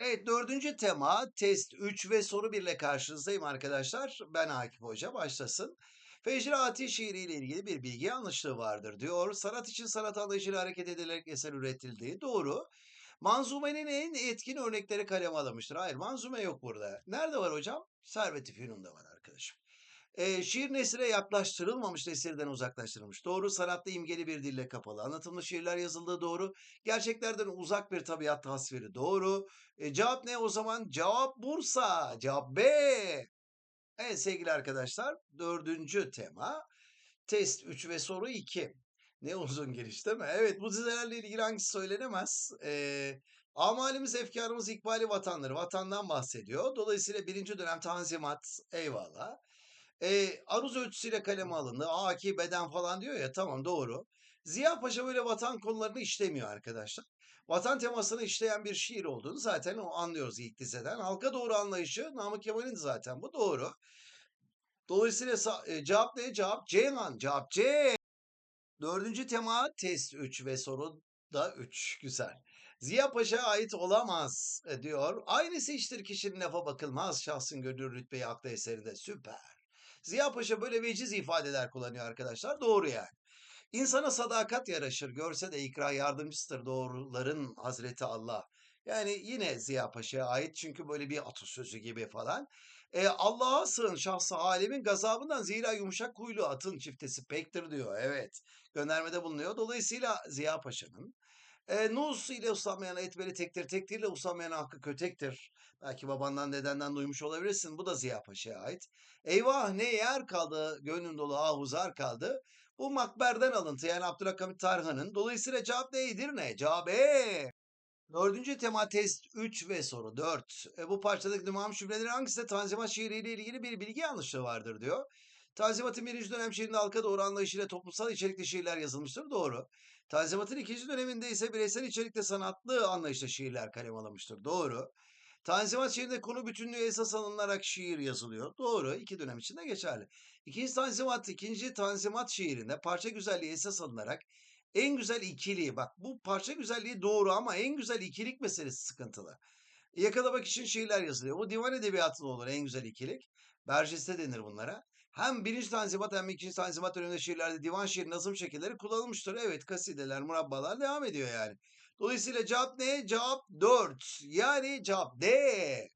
Evet, dördüncü tema test 3 ve soru 1 ile karşınızdayım arkadaşlar. Ben Akif Hoca başlasın. Fecrati şiiriyle ilgili bir bilgi yanlışlığı vardır diyor. Sanat için sanat anlayışıyla hareket edilerek eser üretildiği doğru. Manzumenin en etkin örnekleri kaleme alınmıştır. Hayır manzume yok burada. Nerede var hocam? Servet-i Fünun'da var arkadaşım. Eee, şiir nesire yaklaştırılmamış, nesirden uzaklaştırılmış. Doğru, sanatlı imgeli bir dille kapalı. Anlatımlı şiirler yazıldığı doğru. Gerçeklerden uzak bir tabiat tasviri doğru. E, cevap ne o zaman? Cevap Bursa. Cevap B. Evet sevgili arkadaşlar, dördüncü tema. Test 3 ve soru 2. Ne uzun giriş değil mi? Evet bu dizelerle ilgili hangisi söylenemez? Eee amalimiz, efkarımız, ikbali vatanları. Vatandan bahsediyor. Dolayısıyla birinci dönem tanzimat. Eyvallah. Eee, aruz ölçüsüyle kaleme alındı. Aki, beden falan diyor ya tamam doğru. Ziya Paşa böyle vatan konularını işlemiyor arkadaşlar. Vatan temasını işleyen bir şiir olduğunu zaten o anlıyoruz ilk dizeden. Halka doğru anlayışı Namık Kemal'in zaten bu doğru. Dolayısıyla e, cevap ne? Cevap Ceyhan. Cevap C. Dördüncü tema test 3 ve soru da 3. Güzel. Ziya Paşa'ya ait olamaz e, diyor. Aynısı iştir kişinin lafa bakılmaz. Şahsın gönül rütbeyi aklı eserinde. Süper. Ziya Paşa böyle veciz ifadeler kullanıyor arkadaşlar. Doğru yani. İnsana sadakat yaraşır. Görse de ikra yardımcısıdır doğruların Hazreti Allah. Yani yine Ziya Paşa'ya ait çünkü böyle bir atasözü gibi falan. E, Allah'a sığın şahsı alemin gazabından zira yumuşak huylu atın çiftesi pektir diyor. Evet göndermede bulunuyor. Dolayısıyla Ziya Paşa'nın e, Nus ile uslanmayan etmeli tektir, tektirle uslanmayan hakkı kötektir. Belki babandan dedenden duymuş olabilirsin. Bu da Ziya Paşa'ya ait. Eyvah ne yer kaldı, gönlüm dolu ahuzar kaldı. Bu Makber'den alıntı yani Abdülhamit Tarhan'ın. Dolayısıyla cevap ne? Cevap E. Dördüncü tema test 3 ve soru 4. E, bu parçadaki tamam şifreleri hangisinde Tanzimat şiiriyle ilgili bir bilgi yanlışlığı vardır diyor. Tanzimat'ın birinci dönem şiirinde halka doğru anlayışıyla toplumsal içerikli şiirler yazılmıştır. Doğru. Tanzimat'ın ikinci döneminde ise bireysel içerikte sanatlı anlayışla şiirler kaleme alınmıştır. Doğru. Tanzimat şiirinde konu bütünlüğü esas alınarak şiir yazılıyor. Doğru. İki dönem içinde geçerli. İkinci Tanzimat, ikinci Tanzimat şiirinde parça güzelliği esas alınarak en güzel ikiliği bak bu parça güzelliği doğru ama en güzel ikilik meselesi sıkıntılı. Yakalamak için şiirler yazılıyor. Bu divan edebiyatında olur en güzel ikilik. Berceste denir bunlara. Hem birinci tanzimat hem ikinci tanzimat döneminde şiirlerde divan şiir nazım şekilleri kullanılmıştır. Evet kasideler, murabbalar devam ediyor yani. Dolayısıyla cevap ne? Cevap 4. Yani cevap D.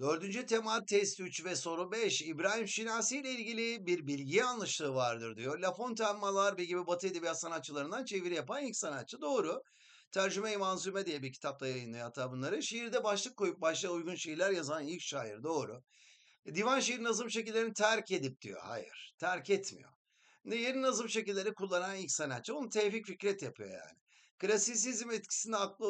Dördüncü tema test 3 ve soru 5. İbrahim Şinasi ile ilgili bir bilgi yanlışlığı vardır diyor. La Fontaine Mallarbe gibi Batı edebiyat sanatçılarından çeviri yapan ilk sanatçı. Doğru. Tercüme-i Manzume diye bir kitapta yayınlıyor hatta bunları. Şiirde başlık koyup başlığa uygun şiirler yazan ilk şair. Doğru. E, Divan şiir nazım şekillerini terk edip diyor. Hayır. Terk etmiyor. Yeni nazım şekilleri kullanan ilk sanatçı. Onu Tevfik Fikret yapıyor yani. Klasisizm etkisini akla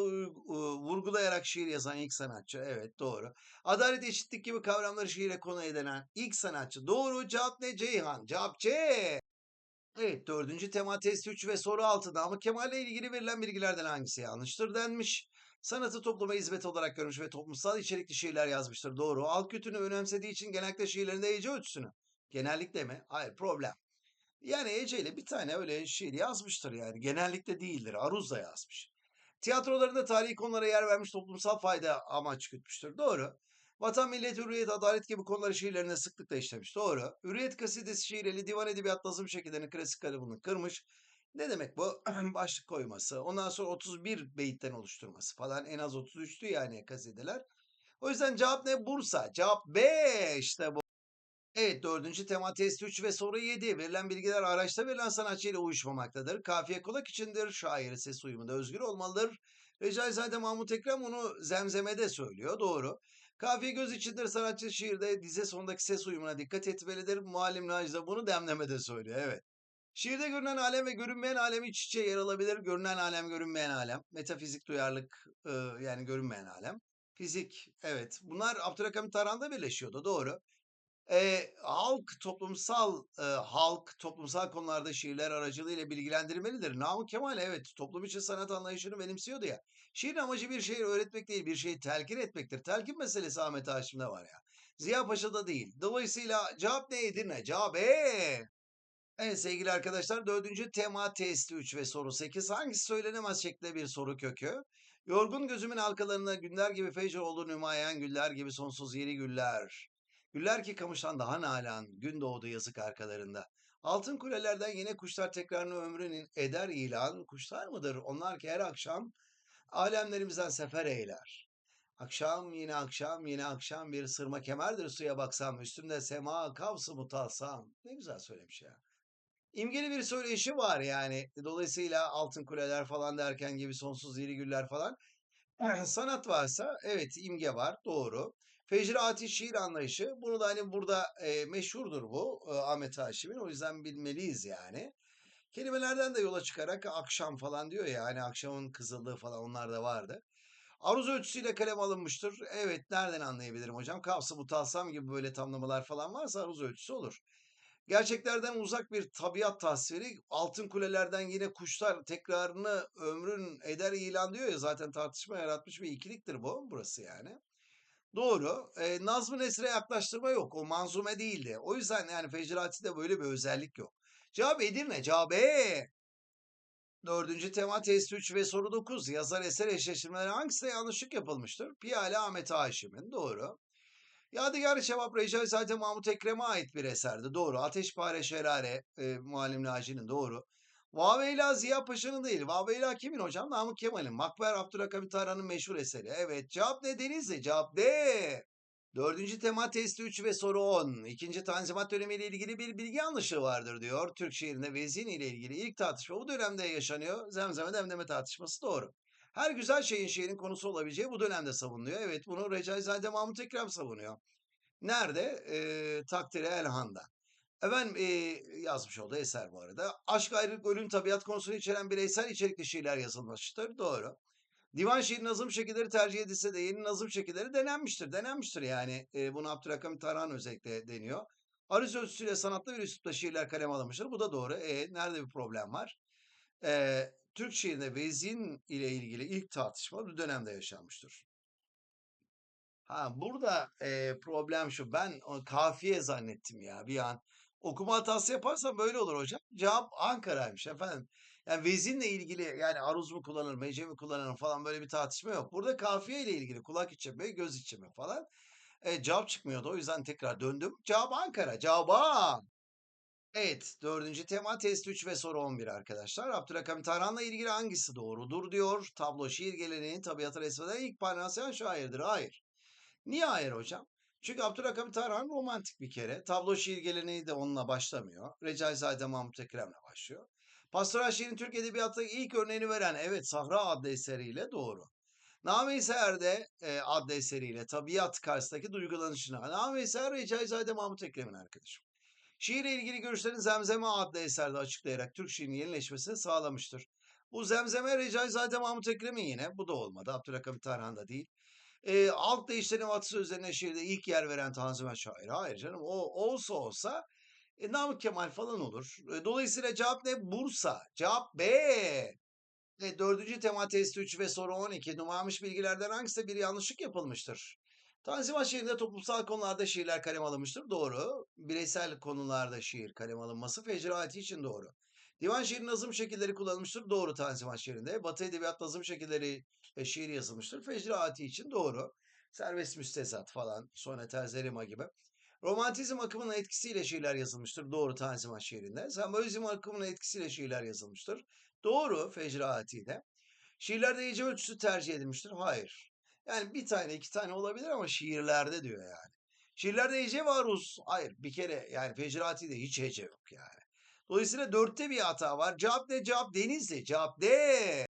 vurgulayarak şiir yazan ilk sanatçı. Evet doğru. Adalet eşitlik gibi kavramları şiire konu edinen ilk sanatçı. Doğru cevap ne Ceyhan? Cevap C. Evet dördüncü tema test 3 ve soru 6'da ama Kemal'le ilgili verilen bilgilerden hangisi yanlıştır denmiş. Sanatı topluma hizmet olarak görmüş ve toplumsal içerikli şiirler yazmıştır. Doğru. Halk kültürünü önemsediği için genellikle şiirlerinde Ece ölçüsünü. Genellikle mi? Hayır problem. Yani Ece ile bir tane öyle şiir yazmıştır yani. Genellikle değildir. Aruz da yazmış. Tiyatrolarında tarihi konulara yer vermiş toplumsal fayda amaç gütmüştür. Doğru. Vatan, millet, hürriyet, adalet gibi konuları şiirlerinde sıklıkla işlemiş. Doğru. Hürriyet kasidesi şiiriyle divan edebiyat nazım şekillerinin klasik kalıbını kırmış. Ne demek bu? Başlık koyması. Ondan sonra 31 beyitten oluşturması falan. En az 33'tü yani kasideler. O yüzden cevap ne? Bursa. Cevap B işte bu. Evet dördüncü tema test 3 ve soru 7. Verilen bilgiler araçta verilen sanatçıyla uyuşmamaktadır. Kafiye kulak içindir. Şairi ses uyumunda özgür olmalıdır. Recaizade Mahmut Ekrem onu zemzemede söylüyor. Doğru. Kafiye göz içindir. Sanatçı şiirde dize sonundaki ses uyumuna dikkat etmelidir. Muallim Naci bunu demlemede söylüyor. Evet. Şiirde görünen alem ve görünmeyen alem iç içe yer alabilir. Görünen alem, görünmeyen alem. Metafizik duyarlılık e, yani görünmeyen alem. Fizik, evet. Bunlar Abdülhamit Tarhan'da birleşiyordu. Doğru. Eee, halk toplumsal, eee, halk toplumsal konularda şiirler aracılığıyla bilgilendirmelidir. Namık Kemal evet toplum için sanat anlayışını benimsiyordu ya. Şiirin amacı bir şeyi öğretmek değil, bir şeyi telkin etmektir. Telkin meselesi Ahmet Haşim'de var ya. Ziya Paşa'da değil. Dolayısıyla cevap ne Edirne? Cevap E. Evet sevgili arkadaşlar dördüncü tema testi 3 ve soru 8 hangisi söylenemez şeklinde bir soru kökü. Yorgun gözümün halkalarına günler gibi fecr oldu nümayen güller gibi sonsuz yeni güller. Güller ki kamıştan daha nalan, gün doğdu yazık arkalarında. Altın kulelerden yine kuşlar tekrarını ömrünün eder ilan. Kuşlar mıdır onlar ki her akşam alemlerimizden sefer eyler. Akşam yine akşam yine akşam bir sırma kemerdir suya baksam. Üstünde sema kavsı mutalsam. Ne güzel söylemiş ya. İmgeli bir söyleyişi var yani. Dolayısıyla altın kuleler falan derken gibi sonsuz yeni güller falan. Sanat varsa evet imge var doğru. Fecrati şiir anlayışı bunu da hani burada e, meşhurdur bu e, Ahmet Haşim'in o yüzden bilmeliyiz yani. Kelimelerden de yola çıkarak akşam falan diyor ya hani akşamın kızıllığı falan onlar da vardı. Aruz ölçüsüyle kalem alınmıştır. Evet nereden anlayabilirim hocam? Kavsı mutalsam gibi böyle tamlamalar falan varsa aruz ölçüsü olur. Gerçeklerden uzak bir tabiat tasviri. Altın kulelerden yine kuşlar tekrarını ömrün eder ilan diyor ya zaten tartışma yaratmış bir ikiliktir bu burası yani. Doğru. E, Nazım Nesir'e yaklaştırma yok. O manzume değildi. O yüzden yani Fecrati'de böyle bir özellik yok. Cevap Edirne. Cevap E. Dördüncü tema test 3 ve soru 9. Yazar eser eşleştirmeleri hangisinde yanlışlık yapılmıştır? Piyale Ahmet Haşim'in. Doğru. Yadigar Şevap Recai zaten Mahmut Ekrem'e ait bir eserdi. Doğru. Ateşpare Şerare e, Muallim Naci'nin doğru. Vaveyla Ziya Paşa'nın değil. Vaveyla kimin hocam? Namık Kemal'in. Makber Abdülhamit Tarhan'ın meşhur eseri. Evet. Cevap ne Denizli? Cevap D. Dördüncü tema testi 3 ve soru 10. İkinci Tanzimat dönemiyle ilgili bir bilgi yanlışlığı vardır diyor. Türk şiirinde vezin ile ilgili ilk tartışma bu dönemde yaşanıyor. Zemzeme demleme tartışması doğru. Her güzel şeyin şiirin konusu olabileceği bu dönemde savunuluyor. Evet bunu Recaizade Mahmut Ekrem savunuyor. Nerede? Ee, Takdiri Elhan'da. Efendim e, yazmış olduğu eser bu arada. Aşk, ayrılık, ölüm, tabiat konusunu içeren bireysel içerikli şiirler yazılmıştır. Doğru. Divan şiir nazım şekilleri tercih edilse de yeni nazım şekilleri denenmiştir. Denenmiştir yani. E, bunu Abdülhakim Tarhan özellikle deniyor. Aruz ölçüsüyle sanatlı bir üslupta şiirler kalem alınmıştır. Bu da doğru. E, nerede bir problem var? E, Türk şiirinde vezin ile ilgili ilk tartışma bu dönemde yaşanmıştır. Ha burada e, problem şu. Ben o kafiye zannettim ya bir an. Okuma hatası yaparsam böyle olur hocam. Cevap Ankara'ymış efendim. Yani vezinle ilgili yani aruz mu kullanır, mece mi kullanır falan böyle bir tartışma yok. Burada kafiye ile ilgili kulak içimi, göz içimi falan. E, cevap çıkmıyordu. O yüzden tekrar döndüm. Cevap Ankara. Cevap Evet, dördüncü tema test 3 ve soru 11 arkadaşlar. Abdülhakamit Tarhan'la ilgili hangisi doğrudur diyor. Tablo şiir geleneğinin tabiatı resmeden ilk paylaşan şairdir. Hayır. Niye hayır hocam? Çünkü Abdülhakamit Tarhan romantik bir kere. Tablo şiir geleneği de onunla başlamıyor. Recaizade Mahmut Ekrem'le başlıyor. Pastoral şiirin Türk Edebiyatı'nda ilk örneğini veren evet Sahra adlı eseriyle doğru. Name-i Seher'de e, adlı eseriyle tabiat karşısındaki duygulanışına. Name-i Seher Recaizade Mahmut Ekrem'in arkadaşım. Şiirle ilgili görüşlerini Zemzeme adlı eserde açıklayarak Türk şiirinin yenileşmesini sağlamıştır. Bu Zemzeme Recaizade Mahmut Ekrem'in yine. Bu da olmadı. Abdülhakamit Tarhan'da değil. E, alt değişlerin atasözlerine şiirde ilk yer veren Tanzimat şair. Hayır canım o olsa olsa e, Namık Kemal falan olur. E, dolayısıyla cevap ne? Bursa. Cevap B. E, dördüncü tema testi 3 ve soru 12 numaramış bilgilerden hangisi bir yanlışlık yapılmıştır? Tanzimat şiirinde toplumsal konularda şiirler kalem alınmıştır. Doğru. Bireysel konularda şiir kalem alınması fecraati için doğru. Divan şiir nazım şekilleri kullanılmıştır. Doğru Tanzimat şiirinde. Batı edebiyat nazım şekilleri e, şiir yazılmıştır. Fecraati için doğru. Serbest müstesat falan, soneter, zerima gibi. Romantizm akımının etkisiyle şiirler yazılmıştır. Doğru Tanzimat şiirinde. Sembolizm akımının etkisiyle şiirler yazılmıştır. Doğru Fecraati'de. Şiirlerde hece ölçüsü tercih edilmiştir. Hayır. Yani bir tane iki tane olabilir ama şiirlerde diyor yani. Şiirlerde hece var Rus. Hayır bir kere yani Fecrati'de hiç hece yok yani. Dolayısıyla dörtte bir hata var. Cevap ne? Cevap Denizli. Cevap D.